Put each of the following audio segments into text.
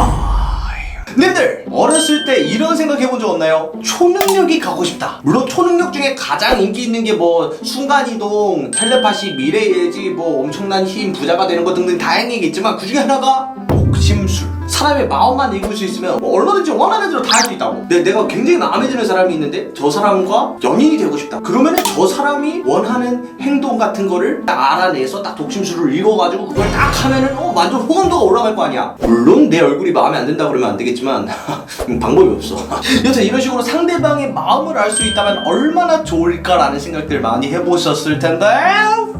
타임. 님들 어렸을 때 이런 생각 해본 적 없나요? 초능력이 가고 싶다. 물론 초능력 중에 가장 인기 있는 게 뭐 순간이동, 텔레파시, 미래예지, 뭐 엄청난 힘, 부자가 되는 것 등등 다행이겠지만 그 중에 하나가 독심술. 사람의 마음만 읽을 수 있으면 뭐 얼마든지 원하는 대로 다 할 수 있다고. 내, 내가 굉장히 마음에 드는 사람이 있는데 저 사람과 연인이 되고 싶다. 그러면은 저 사람이 원하는 행동 같은 거를 딱 알아내서 딱 독심술을 읽어가지고 그걸 딱 하면은 어 완전 호감도가 올라갈 거 아니야. 물론 내 얼굴이 마음에 안 든다 그러면 안 되겠지만 방법이 없어. 여튼 이런 식으로 상대방의 마음을 알 수 있다면 얼마나 좋을까라는 생각들 많이 해보셨을 텐데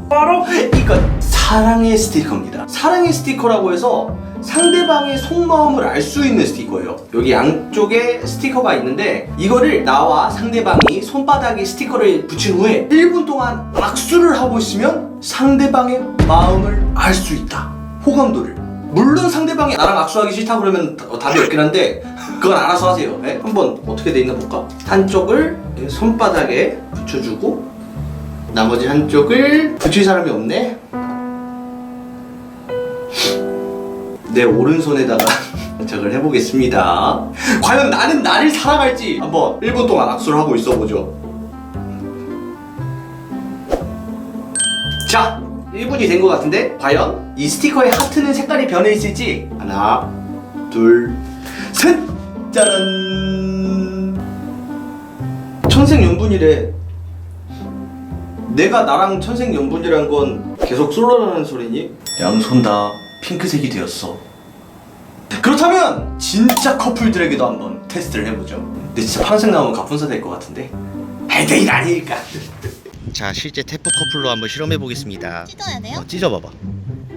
바로 이것 사랑의 스티커입니다. 사랑의 스티커라고 해서 상대방의 속마음을 알 수 있는 스티커예요. 여기 양쪽에 스티커가 있는데 이거를 나와 상대방이 손바닥에 스티커를 붙인 후에 1분 동안 악수를 하고 있으면 상대방의 마음을 알 수 있다. 호감도를. 물론 상대방이 나랑 악수하기 싫다 그러면 다- 답이 없긴 한데 그건 알아서 하세요. 예? 한번 어떻게 돼 있나 볼까? 한쪽을 손바닥에 붙여주고 나머지 한쪽을 붙일 사람이 없네. 내 오른손에다가 적을 해보겠습니다. 과연 나는 나를 사랑할지 한번 1분 동안 악수를 하고 있어보죠. 자, 1분이 된 것 같은데 과연 이 스티커의 하트는 색깔이 변해 있을지 하나, 둘, 셋, 짜란. 천생연분이래. 내가 나랑 천생연분이란 건 계속 솔로라는 소리니? 양손 다 핑크색이 되었어. 그렇다면 진짜 커플들에게도 한번 테스트를 해보죠. 근데 진짜 파란색 나오면 갑분사 될 것 같은데. 헤드일 아니니까. 자 실제 태프 커플로 한번 실험해 보겠습니다. 찢어야 돼요? 어, 찢어봐봐.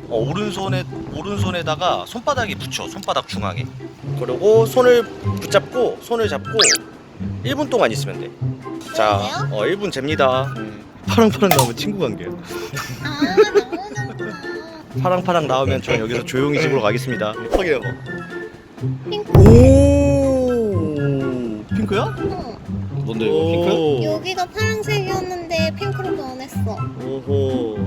어, 오른손에 오른손에다가 손바닥에 붙여 손바닥 중앙에. 그리고 손을 붙잡고 손을 잡고 1분 동안 있으면 돼. 자, 그래요? 어 1분 잽니다. 파랑파랑 나오면 친구 관계야. 아 파랑파랑 나오면 저 여기서 조용히 집으로 가겠습니다. 확인해 봐. 핑크 오 핑크야? 어, 뭔데 이거 핑크? 여기가 파란색이었는데 핑크로 변했어 오호